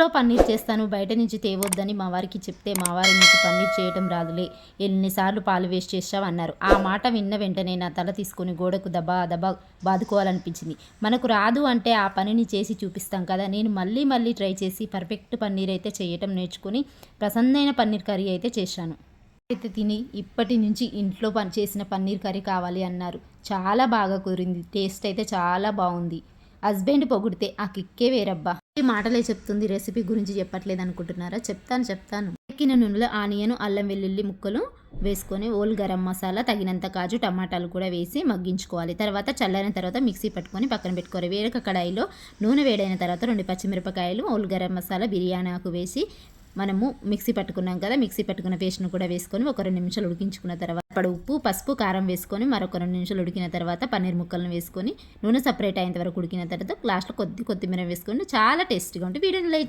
ఇంట్లో పన్నీర్ చేస్తాను బయట నుంచి తేవద్దని మా వారికి చెప్తే మా వారు నీకు పన్నీర్ చేయటం రాదులే ఎన్నిసార్లు పాలు వేస్ట్ చేసావు అన్నారు. ఆ మాట విన్న వెంటనే నా తల తీసుకొని గోడకు దబా దబా బాదుకోవాలనిపించింది. మనకు రాదు అంటే ఆ పనిని చేసి చూపిస్తాం కదా నేను మళ్ళీ మళ్ళీ ట్రై చేసి పర్ఫెక్ట్ పన్నీర్ అయితే చేయటం నేర్చుకుని ప్రసన్నైన పన్నీర్ కర్రీ అయితే చేశాను. అయితే తిని ఇప్పటి నుంచి ఇంట్లో పని చేసిన పన్నీర్ కర్రీ కావాలి అన్నారు. చాలా బాగా కురింది టేస్ట్ అయితే చాలా బాగుంది. హస్బెండ్ పొగిడితే ఆ కిక్కే వేరబ్బా. మాటలే చెప్తుంది. రెసిపీ గురించి చెప్పట్లేదు అనుకుంటున్నారా? చెప్తాను చెప్తాను. ఎక్కిన నూనెలో ఆనియన్ అల్లం వెల్లుల్లి ముక్కలు వేసుకొని ఓల్ గరం మసాలా తగినంత కాజు టమాటాలు కూడా వేసి మగ్గించుకోవాలి. తర్వాత చల్లారిన తర్వాత మిక్సీ పట్టుకొని పక్కన పెట్టుకోవాలి. వేరొక కడాయిలో నూనె వేడైన తర్వాత రెండు పచ్చిమిరపకాయలు ఓల్ గరం మసాలా బిర్యానీ ఆకు వేసి మనము మిక్సీ పట్టుకున్నాం కదా మిక్సీ పట్టుకున్న పేస్ట్ను కూడా వేసుకొని ఒక రెండు నిమిషాలు ఉడికించుకున్న తర్వాత అప్పుడు ఉప్పు పసుపు కారం వేసుకొని మరొక రెండు నిమిషాలు ఉడికిన తర్వాత పన్నీర్ ముక్కలను వేసుకొని నూనె సపరేట్ అయ్యేంత వరకు ఉడికిన తర్వాత లాస్ట్లో కొద్ది కొత్తిమీర వేసుకొని చాలా టేస్టీగా ఉంటుంది. వీడియోని లైక్